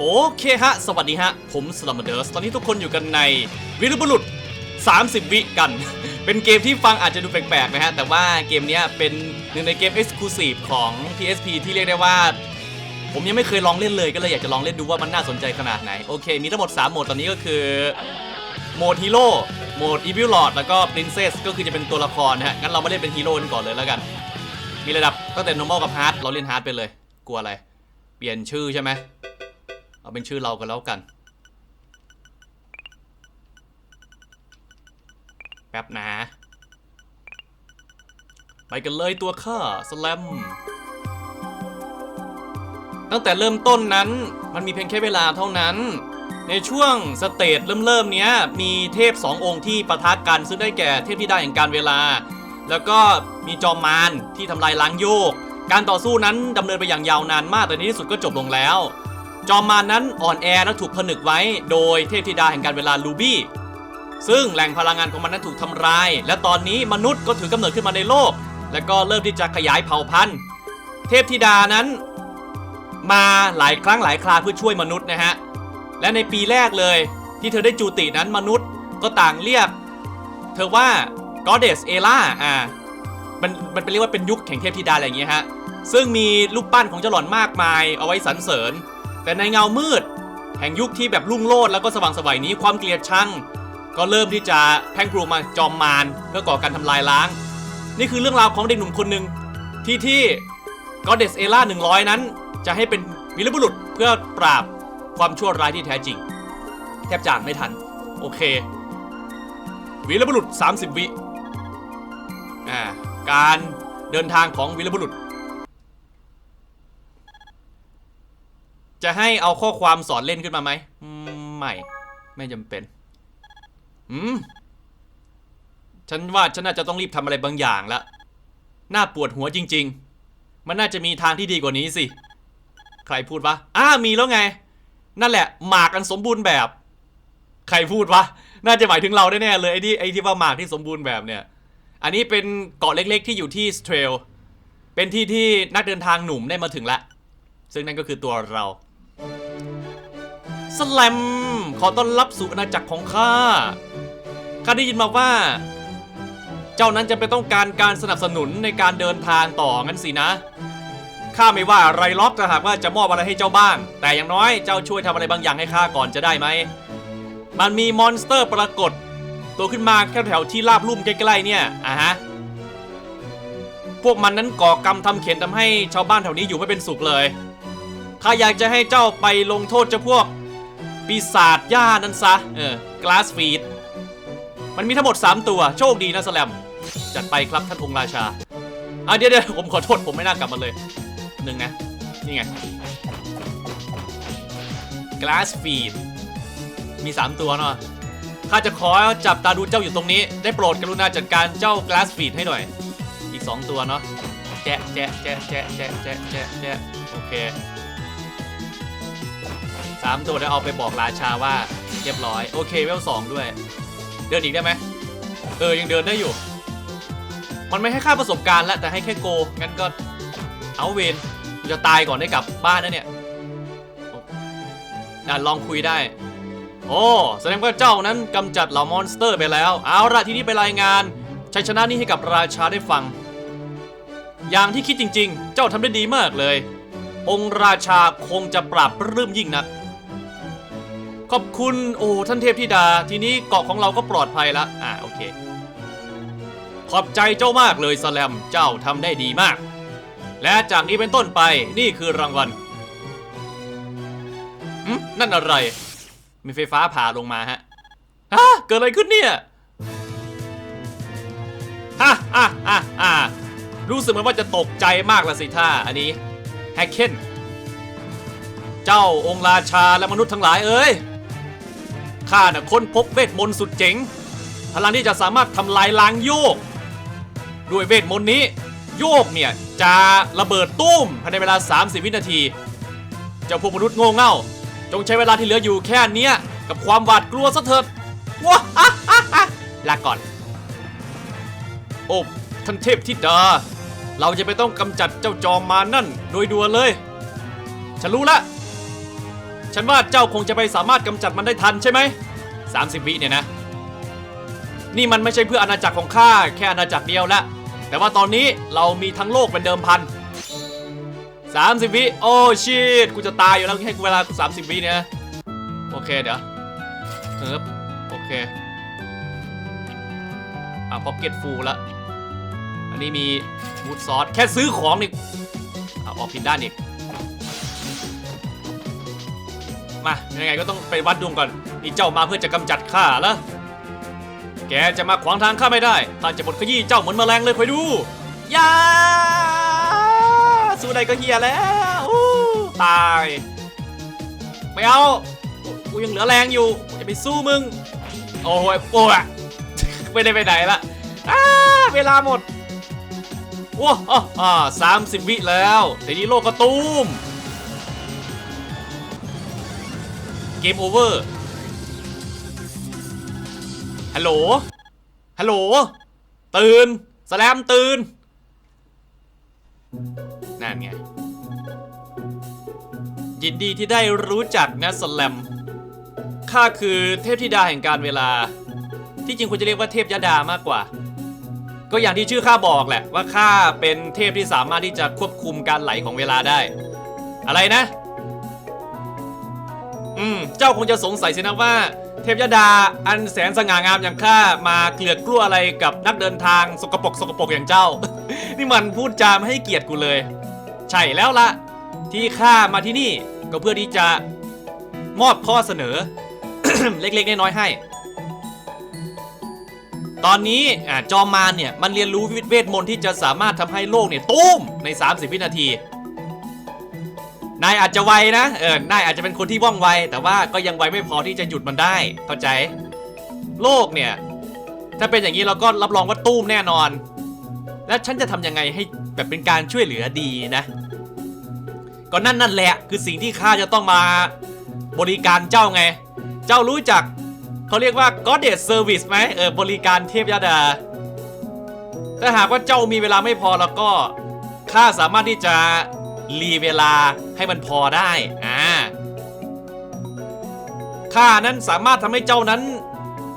โอเคฮะ สวัสดีฮะ ผมสลัมเดอร์สตอนนี้ทุกคนอยู่กันในวิรบุรุษ 30 วิกัน เป็นเกมที่ฟังอาจจะดูแปลกๆนะฮะ แต่ว่าเกมนี้เป็นหนึ่งในเกม Exclusive ของ PSP ที่เรียกได้ว่า ผมยังไม่เคยลองเล่นเลยก็เลยอยากจะลองเล่นดูว่ามันน่าสนใจขนาดไหน โอเค มีทั้งหมด 3 โหมดตอนนี้ก็คือ โหมดฮีโร่โหมดอีวิลลอดแล้วก็ Princess ก็คือจะเป็นตัวละครนะฮะ งั้นเรามาเล่นเป็นฮีโร่กันก่อนเลยแล้วกัน มีระดับตั้งแต่ normal กับ hard เราเล่น hard ไปเลย กลัวอะไร เปลี่ยนชื่อใช่ไหม เอาเป็นชื่อเรากันแล้วกัน แป๊บนะ ไปกันเลยตัวข้าสแลม ตั้งแต่เริ่มต้นนั้นมันมีเพียงแค่เวลาเท่านั้น ในช่วงสเตจเริ่มๆเนี้ย มีเทพสององค์ที่ประทะกันซึ่งได้แก่เทพที่ได้แห่งการเวลา แล้วก็มีจอมมารที่ทำลายล้างโยก การต่อสู้นั้นดำเนินไปอย่างยาวนานมากแต่ในที่สุดก็จบลงแล้ว จอมมารนั้นอ่อนแอและถูกผนึกไว้โดยเทพธิดาแห่งการเวลาลูบี้ซึ่งแหล่งพลังงานของมันนั้นถูกทำลาย และตอนนี้มนุษย์ก็ถือกำเนิดขึ้นมาในโลก และก็เริ่มที่จะขยายเผ่าพันธุ์ เทพธิดานั้น มาหลายครั้งหลายคราเพื่อช่วยมนุษย์นะฮะ และในปีแรกเลย ที่เธอได้จูตินั้นมนุษย์ก็ต่างเรียก เธอว่า goddess Ella อ่ามันมันเป็นเรียกว่าเป็นยุคแห่งเทพธิดาอะไรอย่างเงี้ยฮะซึ่งมีรูปปั้นของเจ้าหล่อนมากมายเอาไว้สรรเสริญ แต่ในเงามืด แห่งยุคที่แบบรุ่งโรจน์แล้วก็สว่างสวัยนี้ความเกลียดชัง ก็เริ่มที่จะแพร่งพรูมาจอมมารเพื่อก่อการทำลายล้าง นี่คือเรื่องราวของเด็กหนุ่มคนหนึ่งที่ที่ Goddess Ella 100 นั้น จะให้เป็นวีรบุรุษเพื่อปราบความชั่วร้ายที่แท้จริง แทบจางไม่ทัน โอเควีรบุรุษ 30 วิอ่าการเดินทางของวีรบุรุษ จะให้เอาข้อความสอนเล่นขึ้นมาไหมไม่ ไม่จำเป็น อืม ฉันว่าฉันน่าจะต้องรีบทำอะไรบางอย่างละ น่าปวดหัวจริง ๆ มันน่าจะมีทางที่ดีกว่านี้สิ ใครพูดวะอ้ามีแล้วไง นั่นแหละ หมากกันสมบูรณ์แบบ ใครพูดวะ น่าจะหมายถึงเราแน่ๆเลยไอ้ที่ไอ้ที่ว่าหมากที่สมบูรณ์แบบเนี่ย อันนี้เป็นเกาะเล็ก ๆ ที่อยู่ที่สเตรล เป็นที่ที่นักเดินทางหนุ่มได้มาถึงละ ซึ่งนั่นก็คือตัวเรา สแลม ขอต้อนรับสู่อาณาจักรของข้า ข้าได้ยินมาว่า เจ้านั้นจะไปต้องการการสนับสนุนในการเดินทางต่องั้นสินะ ข้าไม่ว่าอะไรล็อกถ้าหากว่าจะมอบอะไรให้เจ้าบ้าง แต่อย่างน้อยเจ้าช่วยทำอะไรบางอย่างให้ข้าก่อนจะได้ไหม มันมีมอนสเตอร์ปรากฏ ตัวขึ้นมาแค่แถวที่ราบลุ่มใกล้ๆเนี่ยอะฮะ พวกมันนั้นก่อกรรมทำเข็นทำให้ชาวบ้านแถวนี้อยู่ไม่เป็นสุขเลยข้าอยากจะให้เจ้าไปลงโทษเจ้าพวก ปีศาจย่านั้นซะ เออกลาสฟีดมันมีทั้งหมด 3 ตัว โชคดีนะสแลม จัดไปครับท่านองค์ราชา อะเดี๋ยวเดี๋ยวผมขอโทษผมไม่น่ากลับมาเลยหนึ่งนะ นี่ไงกลาสฟีดมี 3 ตัวเนาะข้าจะขอจับตาดูเจ้าอยู่ตรงนี้ ได้โปรดกรุณาจัดการเจ้ากลาสฟีดให้หน่อย อีก 2 ตัวเนาะแจ๊ะแจ๊ะแจ๊ะแจ๊ะแจ๊ะแจ๊ะแจ๊ะโอเค สามตัวแล้วเอาไปบอกราชาว่าเรียบร้อย โอเคเวลสองด้วย เดินอีกได้ไหมเออ ยังเดินได้อยู่ มันไม่ให้ค่าประสบการณ์แล้วแต่ให้แค่โก งั้นก็เอาเวนจะตายก่อนได้กลับบ้านนะเนี่ยอะลองคุยได้ โอ้แสดงว่าเจ้านั้นกำจัดเหล่ามอนสเตอร์ไปแล้ว เอาละทีนี้ไปรายงานชัยชนะนี้ให้กับราชาได้ฟัง อย่างที่คิดจริง ๆ เจ้าทำได้ดีมากเลย องค์ราชาคงจะปราบปลื้มยิ่งนัก ขอบคุณโอ้ท่านเทพธิดา ทีนี้เกาะของเราก็ปลอดภัยละอ่าโอเค ขอบใจเจ้ามากเลยสแลมเจ้าทำได้ดีมาก และจากนี้เป็นต้นไปนี่คือรางวัลนั่นอะไร มีไฟฟ้าผ่าลงมาฮะฮะเกิดอะไรขึ้นเนี่ยฮ่าฮ่าฮ่าฮ่ารู้สึกเหมือนว่าจะตกใจมากละสิท่าอันนี้แฮกเคนเจ้าองค์ราชาและมนุษย์ทั้งหลายเอ้ย ข้าน่ะค้นพบเวทมนต์สุดเจ๋ง พลังที่จะสามารถทำลายล้างโยก ด้วยเวทมนต์นี้ โยกเนี่ย จะระเบิดตุ้มภายในเวลา 30 วินาที เจ้าพวกมนุษย์โง่เง่า จงใช้เวลาที่เหลืออยู่แค่เนี้ย กับความหวาดกลัวซะเถิดว้าฮ่าฮ่าฮ่าลาก่อน โอ้ท่านเทพธิดา เราจะไปต้องกำจัดเจ้าจอมมานั่น โดยด่วนเลย ฉันรู้ละ ฉันว่าเจ้าคงจะไปสามารถกำจัดมันได้ทันใช่ไหม30 วิเนี่ยนะ นี่มันไม่ใช่เพื่ออาณาจักรของข้าแค่อาณาจักรเดียวละ แต่ว่าตอนนี้เรามีทั้งโลกเป็นเดิมพัน30 วิ โอ้ชิตกูจะตายอยู่แล้วให้กูเวลากู30 วิเนี่ย โอเคเดี๋ยวเฮิบโอเค อะพ็อกเก็ตฟูลละอันนี้มีวูดซอส แค่ซื้อของนี่อะออกผิดด้านอีก มายังไงก็ต้องไปวัดดวงก่อนนี่เจ้ามาเพื่อจะกำจัดข้าเหรอแกจะมาขวางทางข้าไม่ได้ข้าจะบดขยี้เจ้าเหมือนแมลงเลยคอยดูยาสู้ได้ก็เฮียแล้วอู้ตายไม่เอากูยังเหลือแรงอยู่กูจะไปสู้มึง โอ้ยโอ้ยไม่ได้ไปไหนละเวลาหมดว้าวอะอ่าสามสิบวิแล้วทีนี้โลกกระตูม เกมโอเวอร์ ฮัลโหล ฮัลโหล ตื่น สแลมตื่น นั่นไง ยินดีที่ได้รู้จักนะสแลม ข้าคือเทพธิดาแห่งการเวลา ที่จริงควรจะเรียกว่าเทพยดามากกว่า ก็อย่างที่ชื่อข้าบอกแหละว่าข้าเป็นเทพที่สามารถที่จะควบคุมการไหลของเวลาได้ อะไรนะ อืม เจ้าคงจะสงสัยสินะว่า เทพยดาอันแสนสง่างามอย่างข้ามาเกลือกกลัวอะไรกับนักเดินทางสกปรกสกปรกอย่างเจ้า นี่มันพูดจามให้เกียรติกูเลย ใช่แล้วละที่ข้ามาที่นี่ก็เพื่อที่จะมอบข้อเสนอ เล็กๆน้อยๆให้ ตอนนี้อจอมมารเนี่ยมันเรียนรู้เวทมนต์ที่จะสามารถทำให้โลกเนี่ยตุ้มใน 30 วินาที นายอาจจะไวนะเออนายอาจจะเป็นคนที่ว่องไว แต่ว่าก็ยังไวไม่พอที่จะหยุดมันได้เข้าใจ โลกเนี่ย ถ้าเป็นอย่างนี้เราก็รับรองว่าตุ้มแน่นอน แล้วฉันจะทำยังไงให้แบบเป็นการช่วยเหลือดีนะ ก็นั่นนั่นแหละคือสิ่งที่ข้าจะต้องมาบริการเจ้าไง เจ้ารู้จักเขาเรียกว่า Goddess Service ไหมเออบริการเทพยดาถ้าหากว่าเจ้ามีเวลาไม่พอแล้วก็ข้าสามารถที่จะ รีเวลาให้มันพอได้อ่าข้านั้นสามารถทำให้เจ้านั้น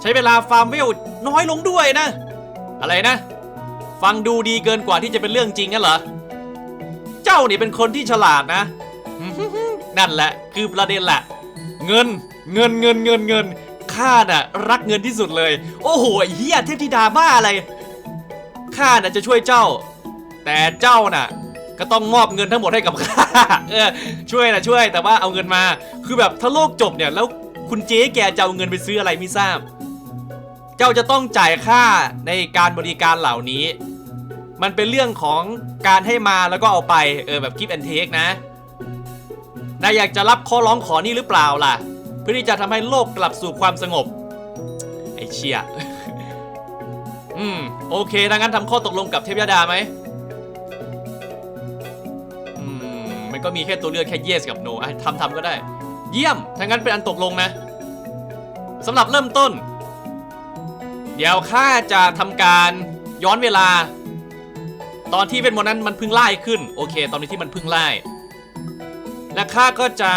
ใช้เวลาฟาร์มเวลน้อยลงด้วยนะ อะไรนะ ฟังดูดีเกินกว่าที่จะเป็นเรื่องจริงงั้นเหรอ เจ้านี่เป็นคนที่ฉลาดนะ นั่นแหละคือประเด็นแหละ เงินเงินเงินเงินเงินข้าน่ะรักเงินที่สุดเลย โอ้โหเฮียเทพธิดาบ้าอะไรข้าน่ะจะช่วยเจ้า แต่เจ้าน่ะ ก็ต้องมอบเงินทั้งหมดให้กับข้าเออช่วยนะช่วยแต่ว่าเอาเงินมา คือแบบถ้าโลกจบเนี่ยแล้วคุณเจ๊แกจะเอาเงินไปซื้ออะไรไม่ทราบ เจ้าจะต้องจ่ายค่าในการบริการเหล่านี้ มันเป็นเรื่องของการให้มาแล้วก็เอาไปเออแบบกิฟต์แอนเทคนะนายอยากจะรับข้อร้องขอนี่หรือเปล่าล่ะ เพื่อที่จะทำให้โลกกลับสู่ความสงบ ไอ้เชี่ยอืมโอเคดังนั้นทำข้อตกลงกับเทพยดาไหม มันก็มีแค่ตัวเลือกแค่ yes กับ no อะทำทำก็ได้ เยี่ยมถ้างั้นเป็นอันตกลงนะสำหรับเริ่มต้น เดี๋ยวข้าจะทำการย้อนเวลา ตอนที่เป็นมนต์นั้นมันพิ่งไล่ขึ้น โอเค ตอนนี้ที่มันพิ่งไล่และข้าก็จะ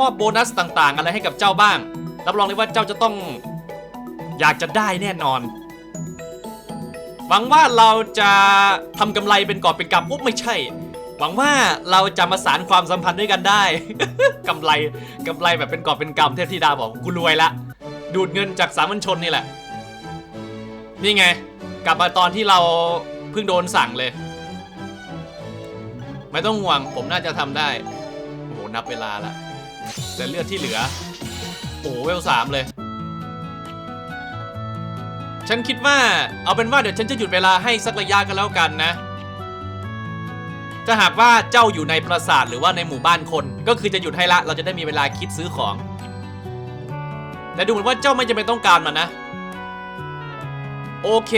มอบโบนัสต่าง ๆ อะไรให้กับเจ้าบ้าง รับรองเลยว่าเจ้าจะต้อง อยากจะได้แน่นอน หวังว่าเราจะทำกำไรเป็นกอบเป็นกำอุ๊บไม่ใช่ หวังว่าเราจะมาสารความสัมพันธ์ด้วยกันได้ กำไรกำไรแบบเป็นกอบเป็นกำเทพธิดาบอกกูรวยละ ดูดเงินจากสามัญชนนี่แหละ นี่ไง กลับมาตอนที่เราเพิ่งโดนสั่งเลย ไม่ต้องห่วงผมน่าจะทำได้โอ้โหนับเวลาละแต่เลือดที่เหลือ โอ้โหเวลสามเลย ฉันคิดว่าเอาเป็นว่าเดี๋ยวฉันจะหยุดเวลาให้สักระยะกันแล้วกันนะ ถ้าหากว่าเจ้าอยู่ในปราสาทหรือว่าในหมู่บ้านคน ก็คือจะหยุดให้ละเราจะได้มีเวลาคิดซื้อของ แต่ดูเหมือนว่าเจ้าไม่จำเป็นต้องการมันนะ โอเค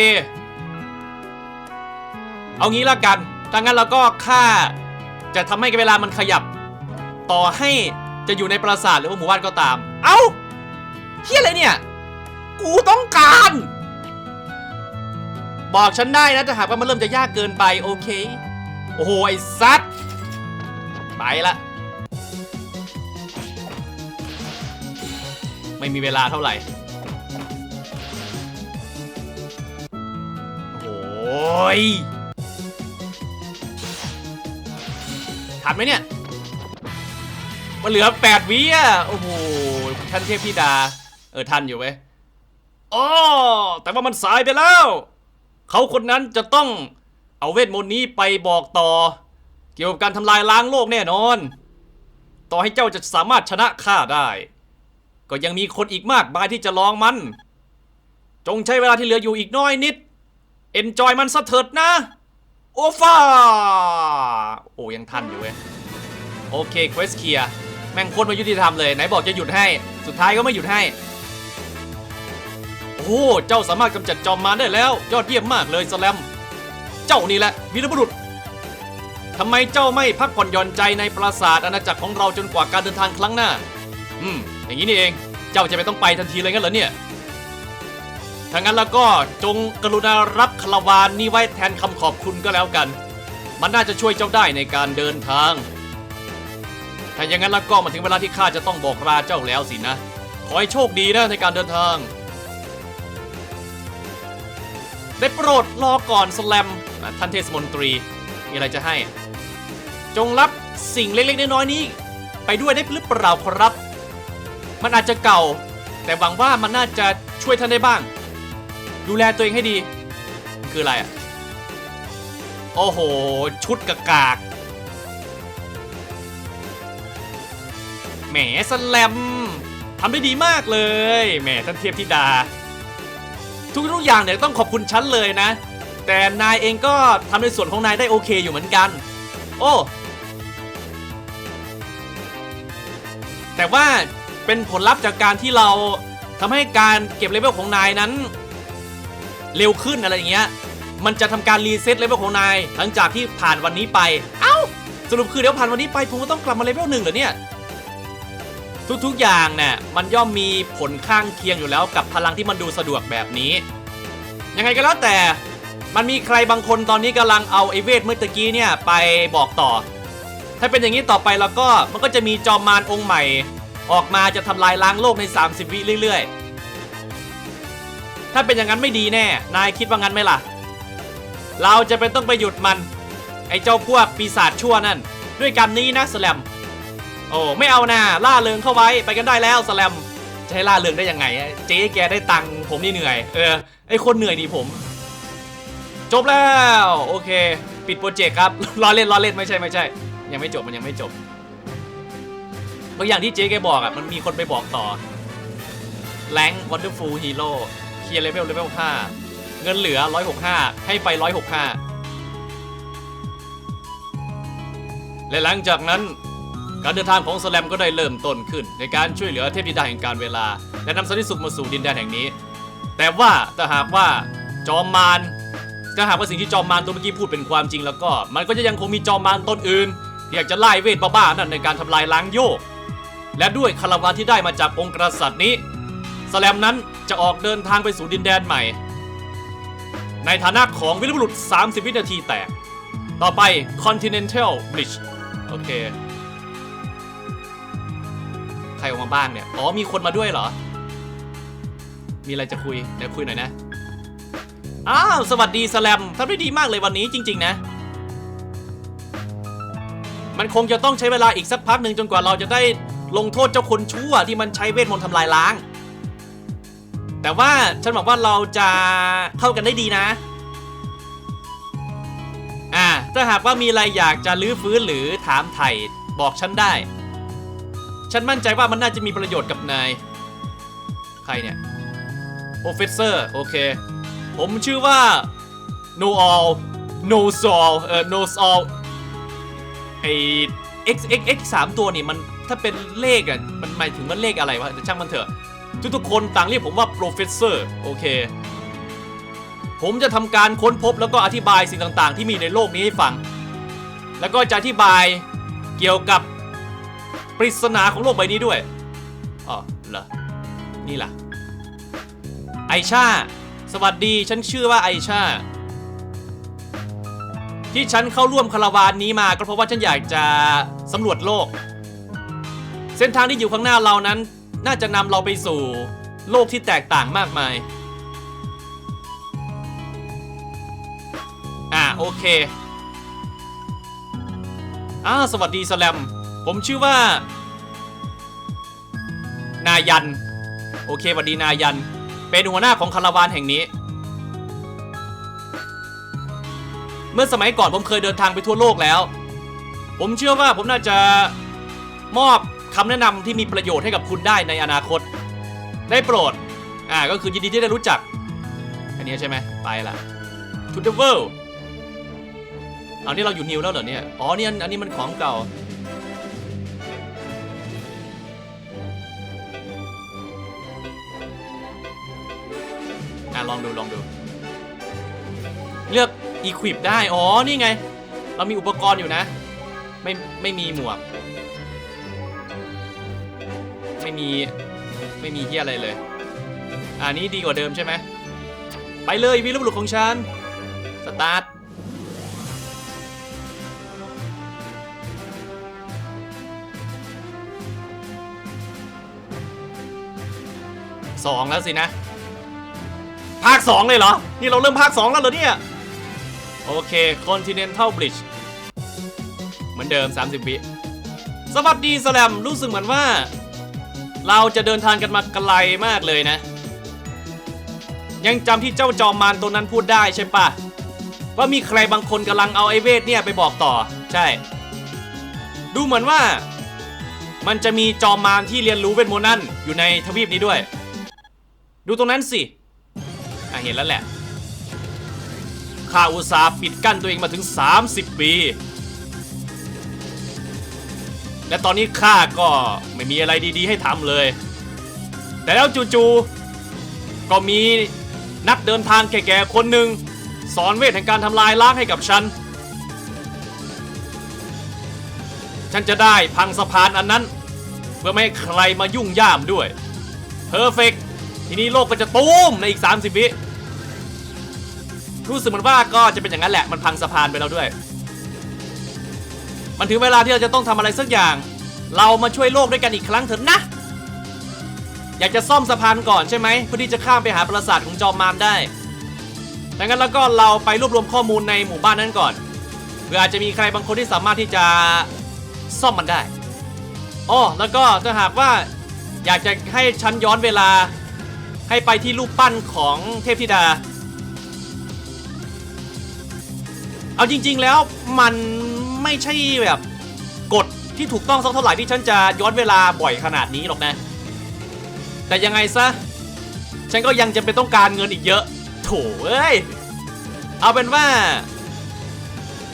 เอางี้ละกันถ้างั้นเราก็ค่าจะทำให้เวลามันขยับ ต่อให้จะอยู่ในปราสาทหรือว่าหมู่บ้านก็ตาม เอ้าเฮียอะไรเนี่ย กูต้องการ บอกฉันได้นะถ้าหากว่ามันเริ่มจะยากเกินไปโอเค โอ้โหไอ้ซัดไปละไม่มีเวลาเท่าไหร่ โอ้ยทันไหมเนี่ย มันเหลือแปดวิอะ โอ้โห ท่านเทพธิดา เออ ทันอยู่เว้ยอ๋อแต่ว่ามันสายไปแล้ว เขาคนนั้นจะต้อง เอาเวทมนต์นี้ไปบอกต่อ เกี่ยวกับการทำลายล้างโลกแน่นอน ต่อให้เจ้าจะสามารถชนะข้าได้ ก็ยังมีคนอีกมากมายที่จะลองมัน จงใช้เวลาที่เหลืออยู่อีกน้อยนิด เอนจอยมันซะเถิดนะ โอฟ้า โอ้ยังทันอยู่เว้ย โอเคเควสเคลียร์แม่งโคตรไมายุติธรรมเลย ไหนบอกจะหยุดให้ สุดท้ายก็ไม่หยุดให้ โอ้เจ้าสามารถกำจัดจอมมารได้แล้ว ยอดเยี่ยมมากเลยสแลม เจ้านี่แหละวีรบุรุษทำไมเจ้าไม่พักผ่อนหย่อนใจในปราสาทอาณาจักรของเราจนกว่าการเดินทางครั้งหน้า อืม อย่างนี้นี่เอง เจ้าจะไม่ต้องไปทันทีเลยงั้นเหรอเนี่ย ถ้างั้นแล้วก็จงกรุณารับคาราวานนี้ไว้แทนคำขอบคุณก็แล้วกัน มันน่าจะช่วยเจ้าได้ในการเดินทาง ถ้าอย่างนั้นแล้วก็มาถึงเวลาที่ข้าจะต้องบอกลาเจ้าแล้วสินะ ขอให้โชคดีนะในการเดินทาง ได้โปรดรอก่อนสแลมอะท่านเทศมนตรี มีอะไรจะให้ จงรับสิ่งเล็กๆ น้อยๆนี้ ไปด้วยได้หรือเปล่าครับ มันอาจจะเก่า แต่หวังว่ามันน่าจะช่วยท่านได้บ้าง ดูแลตัวเองให้ดี คืออะไรอะ โอ้โห ชุดกากากแหมสแลมทำได้ดีมากเลย แหมท่านเทียบธิดา ทุกๆอย่างเนี่ยต้องขอบคุณฉันเลยนะ แต่นายเองก็ทำในส่วนของนายได้โอเคอยู่เหมือนกัน โอ้แต่ว่าเป็นผลลัพธ์จากการที่เราทำให้การเก็บเลเวลของนายนั้นเร็วขึ้นอะไรอย่างเงี้ย มันจะทำการรีเซ็ตเลเวลของนาย หลังจากที่ผ่านวันนี้ไป เอ้า สรุปคือเดี๋ยวผ่านวันนี้ไปผมก็ต้องกลับมาเลเวลหนึ่งเหรอเนี่ย ทุกๆอย่างเนี่ยมันย่อมมีผลข้างเคียงอยู่แล้วกับพลังที่มันดูสะดวกแบบนี้ ยังไงก็แล้วแต่มันมีใครบางคนตอนนี้กำลังเอาไอเวทเมื่อตะกี้เนี่ยไปบอกต่อ ถ้าเป็นอย่างนี้ต่อไปแล้วก็มันก็จะมีจอมมารองค์ใหม่ ออกมาจะทำลายล้างโลกใน 30 วิเรื่อย ๆ ถ้าเป็นอย่างนั้นไม่ดีแน่ นายคิดว่างั้นไหมล่ะ เราจะเป็นต้องไปหยุดมัน ไอเจ้าพวกปีศาจชั่วนั่น ด้วยกันนี้นะสแลม โอ้ไม่เอานะล่าเริงเข้าไว้ไปกันได้แล้วสแลมจะให้ล่าเริงได้ยังไงเจ๊แกได้ตังค์ผมนี่เหนื่อยเออไอคนเหนื่อยนี่ผม จบแล้วโอเค ปิดโปรเจกต์ครับรอเล่นรอเล่นไม่ใช่ไม่ใช่ ยังไม่จบมันยังไม่จบบางอย่างที่เจ๊แกบอกอะมันมีคนไปบอกต่อแรงวันเดอร์ฟูลฮีโร่เคลียร์เลเวลเลเวล5เงินเหลือ 165 ให้ไป 165 และหลังจากนั้น การเดินทางของสแลมก็ได้เริ่มต้นขึ้น ในการช่วยเหลือเทพธิดาแห่งการเวลา และนำสันติสุขมาสู่ดินแดนแห่งนี้ แต่ว่าถ้าหากว่าจอมมารถ้าหากว่าสิ่งที่จอมมารตัวเมื่อกี้พูดเป็นความจริงแล้วก็ มันก็จะยังคงมีจอมมารตนอื่นที่อยากจะไล่เวทบ้าๆนั่นในการทำลายล้างโยก และด้วยคาราวานที่ได้มาจากองค์กษัตริย์นี้สแลมนั้นจะออกเดินทางไปสู่ดินแดนใหม่ ในฐานะของวิรบุรุษ 30 วินาทีแตก ต่อไป Continental Bridge โอเค ใครออกมาบ้างเนี่ย อ๋อ มีคนมาด้วยเหรอ มีอะไรจะคุยเดี๋ยวคุยหน่อยนะ อ้าว สวัสดีสแลมทำได้ดีมากเลยวันนี้จริง ๆ นะ มันคงจะต้องใช้เวลาอีกสักพักหนึ่งจนกว่าเราจะได้ลงโทษเจ้าคนชั่วที่มันใช้เวทมนต์ทำลายล้าง แต่ว่าฉันบอกว่าเราจะเข้ากันได้ดีนะ อ่า ถ้าหากว่ามีอะไรอยากจะลื้อฟื้นหรือถามไถ่บอกฉันได้ ฉันมั่นใจว่ามันน่าจะมีประโยชน์กับนาย ใครเนี่ยโปรเฟสเซอร์โอเค ผมชื่อว่า no all no sol เอ่อ no sol ไอ x x x สามตัวนี่มันถ้าเป็นเลขอะมันหมายถึงมันเลขอะไรวะแต่ช่างมันเถอะ ทุกๆคนต่างเรียกผมว่าโปรเฟสเซอร์โอเค ผมจะทำการค้นพบแล้วก็อธิบายสิ่งต่างๆ ที่มีในโลกนี้ให้ฟัง แล้วก็จะอธิบายเกี่ยวกับ ปริศนาของโลกใบนี้ด้วยอ๋อเหรอ นี่ล่ะ ไอชา สวัสดี ฉันชื่อว่าไอชา ที่ฉันเข้าร่วมคาราวานนี้มาก็เพราะว่าฉันอยากจะสำรวจโลก เส้นทางที่อยู่ข้างหน้าเรานั้น น่าจะนำเราไปสู่โลกที่แตกต่างมากมาย อ่าโอเคอ่าสวัสดีสแลม ผมชื่อว่า นายัน โอเคสวัสดีนายัน เป็นหัวหน้าของคาราวานแห่งนี้ เมื่อสมัยก่อนผมเคยเดินทางไปทั่วโลกแล้ว ผมเชื่อว่าผมน่าจะมอบคำแนะนำที่มีประโยชน์ให้กับคุณได้ในอนาคต ได้โปรด อ่าก็คือยินดีที่ได้รู้จัก อันนี้ใช่ไหมไปละ To the world เอานี่เราอยู่นิวแล้วเหรอเนี่ย อ๋อนี่อันนี้มันของเก่า อะลองดูลองดู เลือก equip ได้ อ๋อ นี่ไง เรามีอุปกรณ์อยู่นะ ไม่ไม่มีหมวก ไม่มี ไม่มีเฮียอะไรเลย อันนี้ดีกว่าเดิมใช่ไหม ไปเลยวีรบุรุษของฉัน สตาร์ทสองแล้วสินะ ภาคสองเลยเหรอ นี่เราเริ่มภาคสองแล้วเหรอเนี่ย โอเค Continental Bridge เหมือนเดิม 30 วิสวัสดีสแลมรู้สึกเหมือนว่า เราจะเดินทางกันมาไกลมากเลยนะ ยังจำที่เจ้าจอมมารตัวนั้นพูดได้ใช่ปะว่ามีใครบางคนกำลังเอาไอเวทเนี่ยไปบอกต่อ ใช่ ดูเหมือนว่า มันจะมีจอมมารที่เรียนรู้เวทมนต์นั่นอยู่ในทวีปนี้ด้วย ดูตรงนั้นสิ อะเห็นแล้วแหละข้าอุตสาห์ปิดกั้นตัวเองมาถึง 30 ปี และตอนนี้ข้าก็ไม่มีอะไรดีๆ ให้ทำเลย แต่แล้วจู่ๆก็มีนักเดินทางแก่ๆคนหนึ่งสอนเวทแห่งการทำลายล้างให้กับฉัน ฉันจะได้พังสะพานอันนั้น เพื่อไม่ให้ใครมายุ่งย่ามด้วยเพอร์เฟกต์ ทีนี้โลกก็จะตูมในอีก 30 วิรู้สึกเหมือนว่าก็จะเป็นอย่างนั้นแหละมันพังสะพานไปแล้วด้วย มันถึงเวลาที่เราจะต้องทำอะไรสักอย่าง เรามาช่วยโลกด้วยกันอีกครั้งเถอะนะ อยากจะซ่อมสะพานก่อนใช่ไหมเพื่อที่จะข้ามไปหาปราสาทของจอมมารได้ดังนั้นแล้วก็เราไปรวบรวมข้อมูลในหมู่บ้านนั้นก่อนเพื่ออาจจะมีใครบางคนที่สามารถที่จะซ่อมมันได้อ๋อแล้วก็ถ้าหากว่าอยากจะให้ฉันย้อนเวลา ให้ไปที่รูปปั้นของเทพธิดา เอาจริง ๆ แล้วมันไม่ใช่แบบกฎที่ถูกต้องสักเท่าไหร่ที่ฉันจะย้อนเวลาบ่อยขนาดนี้หรอกนะ แต่ยังไงซะ ฉันก็ยังจำเป็นต้องการเงินอีกเยอะ โถเอ้ย เอาเป็นว่า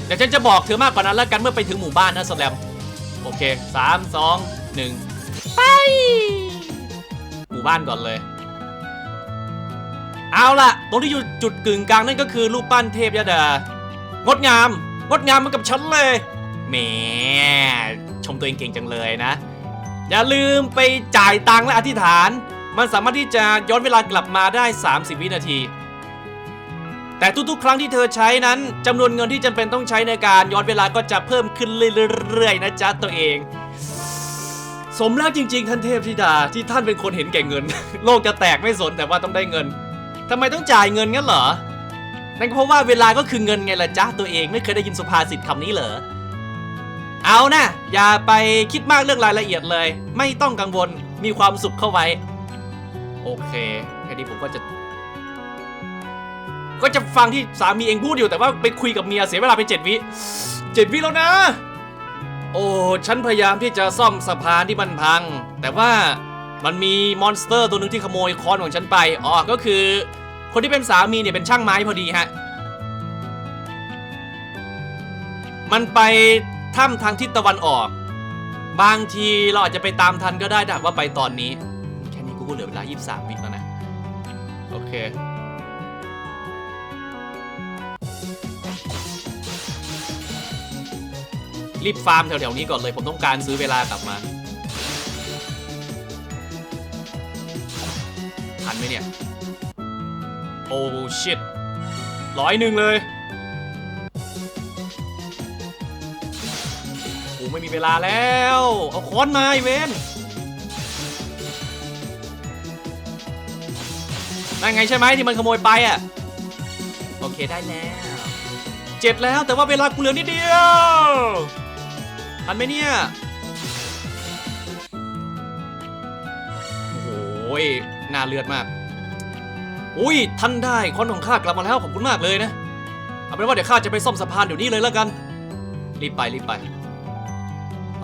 เดี๋ยวฉันจะบอกเธอมากกว่านั้นแล้วกันเมื่อไปถึงหมู่บ้านนะสแลม โอเคสามสองหนึ่งไป หมู่บ้านก่อนเลย เอาล่ะตรงที่อยู่จุดกึ่งกลางนั่นก็คือรูปปั้นเทพยดา งดงาม งดงามเหมือนกับฉันเลยแหมชมตัวเองเก่งจังเลยนะ อย่าลืมไปจ่ายตังค์และอธิษฐาน มันสามารถที่จะย้อนเวลากลับมาได้ 30 วินาที แต่ทุกๆ ครั้งที่เธอใช้นั้นจำนวนเงินที่จำเป็นต้องใช้ในการย้อนเวลาก็จะเพิ่มขึ้นเรื่อยๆนะจ๊ะตัวเอง สมแล้วจริง ๆ ท่านเทพธิดาที่ท่านเป็นคนเห็นแก่เงิน โลกจะแตกไม่สนแต่ว่าต้องได้เงิน ทำไมต้องจ่ายเงินงั้นเหรอ นั่นเพราะว่าเวลาก็คือเงินไงล่ะจ๊ะตัวเองไม่เคยได้ยินสุภาษิตคำนี้เหรอ เอานะอย่าไปคิดมากเรื่องรายละเอียดเลย ไม่ต้องกังวลมีความสุขเข้าไว้ โอเคแค่นี้ผมก็จะ ก็จะฟังที่สามีเองพูดอยู่แต่ว่าไปคุยกับเมียเสียเวลาไปเจ็ดวิเจ็ดวิแล้วนะ โอ้ฉันพยายามที่จะซ่อมสะพานที่มันพัง แต่ว่า มันมีมอนสเตอร์ตัวหนึ่งที่ขโมยค้อนของฉันไป อ๋อ ก็คือ คนที่เป็นสามีเนี่ยเป็นช่างไม้พอดีฮะ มันไปถ้ำทางทิศตะวันออก บางทีเราอาจจะไปตามทันก็ได้แต่ว่าไปตอนนี้ แค่นี้กูก็เหลือเวลา 23 วิแล้วนะ โอเค รีบฟาร์มแถวๆนี้ก่อนเลย ผมต้องการซื้อเวลากลับมา ทันไหมเนี่ย โอ้ชิตร้อยหนึ่งเลยโอ้ไม่มีเวลาแล้ว เอาค้อนมาไอเวนนั่นไงใช่ไหมที่มันขโมยไปอะ โอเคได้แล้วเจ็ดแล้วแต่ว่าเวลากูเหลือนิดเดียวทันไหมเนี่ย โอ้ย น่าเลือดมาก อุ้ยท่านได้คอนของข้ากลับมาแล้วขอบคุณมากเลยนะ เอาเป็นว่าเดี๋ยวข้าจะไปซ่อมสะพานเดี๋ยวนี้เลยแล้วกัน รีบไปรีบไป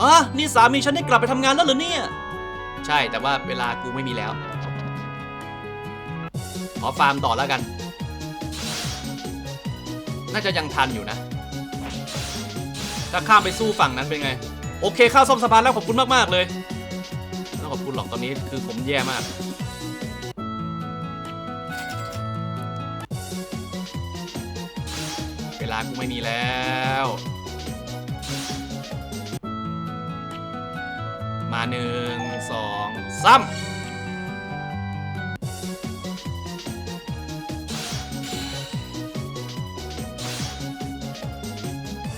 อะนี่สามีฉันได้กลับไปทำงานแล้วเหรอเนี่ย ใช่แต่ว่าเวลากูไม่มีแล้ว ขอฟาร์มต่อแล้วกัน น่าจะยังทันอยู่นะ ถ้าข้ามไปสู้ฝั่งนั้นเป็นไง โอเคข้าซ่อมสะพานแล้วขอบคุณมากๆเลยไม่ต้องขอบคุณหรอกตอนนี้คือผมแย่มาก กูไม่มีแล้ว มาหนึ่งสองสาม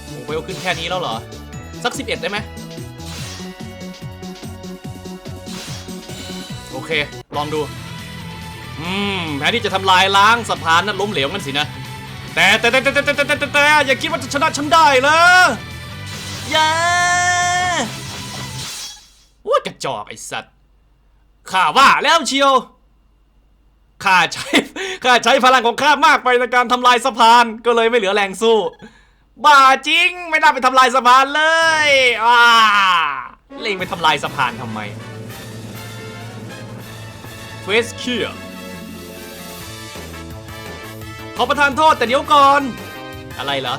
โอ้เวลขึ้นแค่นี้แล้วเหรอ สัก 11 ได้ไหมโอเค ลองดู อืมแผนที่จะทำลายล้างสะพานนั้นล้มเหลวงั้นสินะ แต่แต่แต่แต่แต่แต่แต่แต่แต่อย่าคิดว่าจะชนะฉันได้เลยอย่าว่ากระจอกไอ้สัตว์ข้าว่าแล้วเชียวข้าใช้ข้าใช้พลังของข้ามากไปในการทำลายสะพานก็เลยไม่เหลือแรงสู้บ้าจริง ไม่น่าไปทำลายสะพานเลยอ่าเล่งไปทำลายสะพานทำไมเฟสเคีย ขอประทานโทษแต่เดี๋ยวก่อน อะไรเหรอ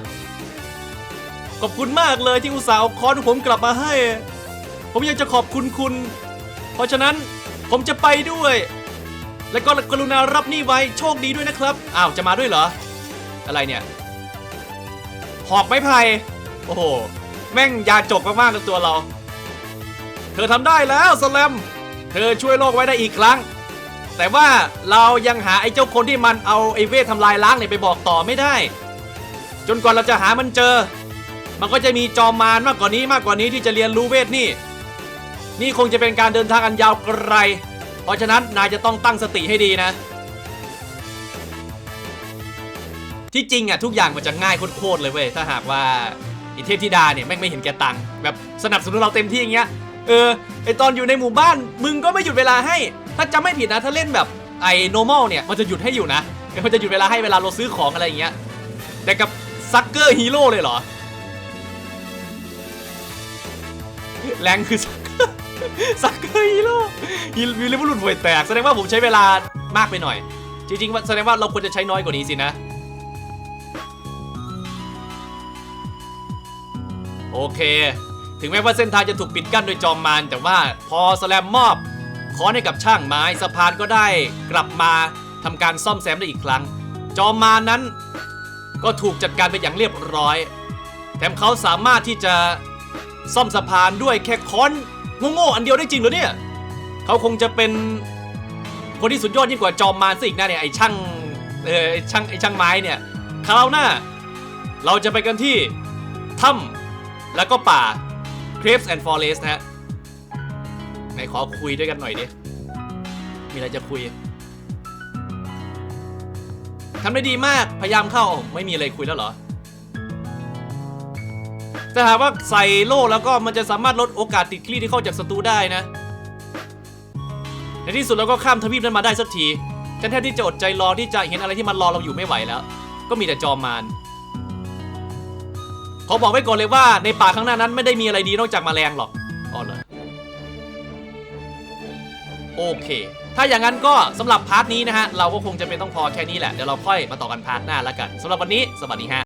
ขอบคุณมากเลยที่อุตส่าห์เอาค้อนผมกลับมาให้ ผมอยากจะขอบคุณคุณ เพราะฉะนั้นผมจะไปด้วย และก็กรุณารับนี่ไว้โชคดีด้วยนะครับ อ้าวจะมาด้วยเหรอ อะไรเนี่ย หอกไม้ไผ่โอ้โห แม่งยาจกมากๆในตัวเรา เธอทำได้แล้วสแลม เธอช่วยโลกไว้ได้อีกครั้ง แต่ว่าเรายังหาไอ้เจ้าคนที่มันเอาไอ้เวททำลายล้างเนี่ยไปบอกต่อไม่ได้ จนกว่าเราจะหามันเจอ มันก็จะมีจอมมารมากกว่านี้มากกว่านี้ที่จะเรียนรู้เวทนี่ นี่คงจะเป็นการเดินทางอันยาวไกล เพราะฉะนั้นนายจะต้องตั้งสติให้ดีนะ ที่จริงอะทุกอย่างมันจะง่ายโคตรเลยเว้ยถ้าหากว่าไอเทพธิดาเนี่ยแม่งไม่เห็นแกตังแบบสนับสนุนเราเต็มที่อย่างเงี้ย เออไอตอนอยู่ในหมู่บ้าน มึงก็ไม่หยุดเวลาให้ ถ้าจำไม่ผิดนะถ้าเล่นแบบไอ้ normal เนี่ยมันจะหยุดให้อยู่นะมันจะหยุดเวลาให้เวลาเราซื้อของอะไรอย่างเงี้ยแต่กับซักเกอร์ฮีโร่เลยเหรอแรงคือซักเกอร์ฮีโร่ฮีวิลเลบุรุษห่วยแตก แสดงว่าผมใช้เวลามากไปหน่อย จริงๆว่าแสดงว่าเราควรจะใช้น้อยกว่านี้สินะ โอเค ถึงแม้ว่าเส้นทางจะถูกปิดกั้นโดยจอมมารแต่ว่าพอสแลมมอบค้อให้กับช่างไม้สะพานก็ได้กลับมาทำการซ่อมแซมได้อีกครั้ง จอมมารนั้นก็ถูกจัดการไปอย่างเรียบร้อย แถมเขาสามารถที่จะซ่อมสะพานด้วยแค่ค้อนโง่ๆอันเดียวได้จริงเหรอเนี่ยเขาคงจะเป็นคนที่สุดยอดยิ่งกว่าจอมมารซะอีกนะเนี่ยไอช่างเออไอ้ช่างไอช่างไม้เนี่ยคราวหน้า เราจะไปกันที่ถ้ำแล้วก็ป่า Caves and Forest นะฮะไหนขอคุยด้วยกันหน่อยดิ มีอะไรจะคุยทำได้ดีมาก พยายามเข้า ไม่มีอะไรคุยแล้วเหรอ แต่หากว่าใส่โล่แล้วก็มันจะสามารถลดโอกาสติดคลี่ที่เข้าจากศัตรูได้นะ ในที่สุดเราก็ข้ามทวีปนั้นมาได้สักที ฉันแทบที่จะอดใจรอที่จะเห็นอะไรที่มันรอเราอยู่ไม่ไหวแล้ว ก็มีแต่จอมมาร ขอบอกไว้ก่อนเลยว่าในป่าข้างหน้านั้นไม่ได้มีอะไรดีนอกจากมแมลงหรอกอ๋อเหรอโอเค ถ้าอย่างนั้นก็สำหรับพาร์ทนี้นะฮะ เราก็คงจะเป็นต้องพอแค่นี้แหละ เดี๋ยวเราค่อยมาต่อกันพาร์ทหน้าแล้วกันสำหรับวันนี้ สวัสดีฮะ